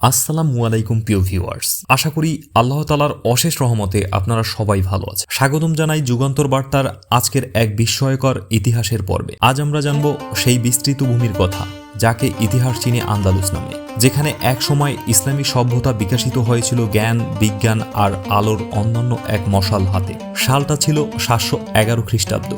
আসসালামু আলাইকুম, প্রিয় ভিউয়ার্স। আশা করি আল্লাহ তালার অশেষ রহমতে আপনারা সবাই ভালো আছে স্বাগতম জানাই যুগান্তর বার্তার আজকের এক বিস্ময়কর ইতিহাসের পর্বে। আজ আমরা জানব সেই বিস্তৃত ভূমির কথা, যাকে ইতিহাস চিনে আন্দালুস নামে, যেখানে এক সময় ইসলামী সভ্যতা বিকাশিত হয়েছিল জ্ঞান, বিজ্ঞান আর আলোর অন্যান্য এক মশাল হাতে। সালটা ছিল সাতশো এগারো খ্রিস্টাব্দ।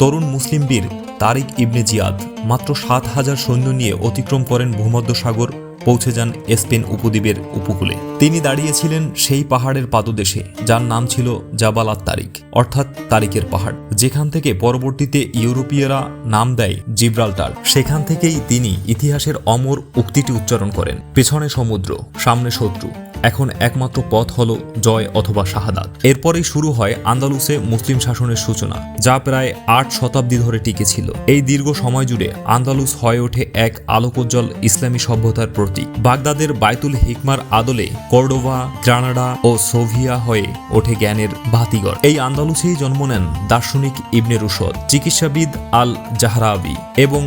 তরুণ মুসলিম বীর তারিক ইবনে জিয়াদ মাত্র সাত হাজার সৈন্য নিয়ে অতিক্রম করেন ভূমধ্যসাগর পৌঁছে যান স্পেন উপদ্বীপের উপকূলে। তিনি দাঁড়িয়েছিলেন সেই পাহাড়ের পাদদেশে, যার নাম ছিল জাবাল আত তারিক অর্থাৎ তারিকের পাহাড়। যেখান থেকে পরবর্তীতে ইউরোপীয়রা নাম দেয় জিব্রাল্টার, সেখান থেকেই তিনি ইতিহাসের অমর উক্তিটি উচ্চারণ করেন। পেছনে সমুদ্র, সামনে শত্রু। এখন একমাত্র পথ হল জয় অথবা শাহাদাত। এরপরেই শুরু হয় আন্দালুসে মুসলিম শাসনের সূচনা, যা প্রায় আট শতাব্দী ধরে টিকেছিল এই দীর্ঘ সময় জুড়ে আন্দালুস হয়ে ওঠে এক আলোকোজ্জ্বল ইসলামী সভ্যতার প্রতীক। বাগদাদের বাইতুল হিকমার আদলে কর্ডোভা, গ্রানাডা ও সোভিয়া হয়ে ওঠে জ্ঞানের বাতিগর এই আন্দালুসেই জন্ম নেন দার্শনিক ইবনে রুশদ চিকিৎসাবিদ আল জাহরাবি এবং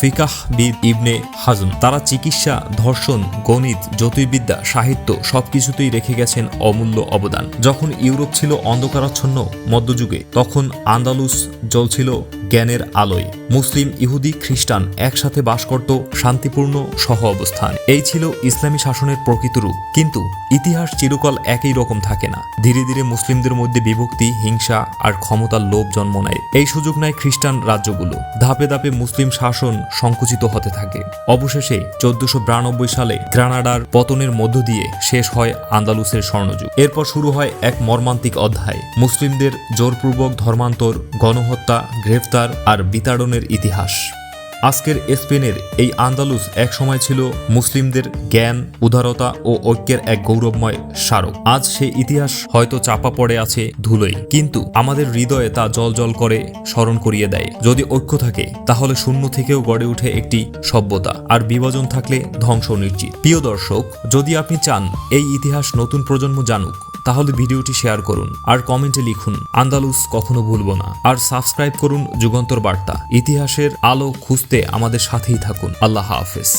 ফিকাহবিদ ইবনে হাজম। তারা চিকিৎসা, ধর্ষণ, গণিত, জ্যোতির্বিদ্যা, সাহিত্য সবকিছুতেই রেখে গেছেন অমূল্য অবদান। যখন ইউরোপ ছিল অন্ধকারাচ্ছন্ন মধ্যযুগে, তখন আন্দালুস জ্বলছিল জ্ঞানের আলোয়। মুসলিম, ইহুদি, খ্রিস্টান একসাথে বাস করত শান্তিপূর্ণ সহ অবস্থান এই ছিল ইসলামী শাসনের প্রকৃত রূপ। কিন্তু ইতিহাস চিরকাল একই রকম থাকে না। ধীরে ধীরে মুসলিমদের মধ্যে বিভক্তি, হিংসা আর ক্ষমতার লোভ জন্ম নেয়। এই সুযোগ নেয় খ্রিস্টান রাজ্যগুলো। ধাপে ধাপে মুসলিম শাসন সংকুচিত হতে থাকে। অবশেষে চোদ্দশো বিরানব্বই সালে গ্রানাডার পতনের মধ্য দিয়ে শেষ হয় আন্দালুসের স্বর্ণযুগ। এরপর শুরু হয় এক মর্মান্তিক অধ্যায়। মুসলিমদের জোরপূর্বক ধর্মান্তর, গণহত্যা, গ্রেফতার আর বিতাড়নের ইতিহাস। আজকের স্পেনের এই আন্দালুস এক সময় ছিল মুসলিমদের জ্ঞান, উদারতা ও ঐক্যের এক গৌরবময় স্মারক। আজ সেই ইতিহাস হয়তো চাপা পড়ে আছে ধুলোয়, কিন্তু আমাদের হৃদয়ে তা জল জল করে স্মরণ করিয়ে দেয়। যদি ঐক্য থাকে, তাহলে শূন্য থেকেও গড়ে উঠে একটি সভ্যতা, আর বিভাজন থাকলে ধ্বংস নিশ্চিত। প্রিয় দর্শক, যদি আপনি চান, এই ইতিহাস নতুন প্রজন্ম জানুক তাহলে ভিডিওটি শেয়ার করুন আর কমেন্টে লিখুন, আন্দালুস কখনো ভুলব না। আর সাবস্ক্রাইব করুন যুগান্তর বার্তা। ইতিহাসের আলো খুঁজতে আমাদের সাথেই থাকুন। আল্লাহ হাফেজ।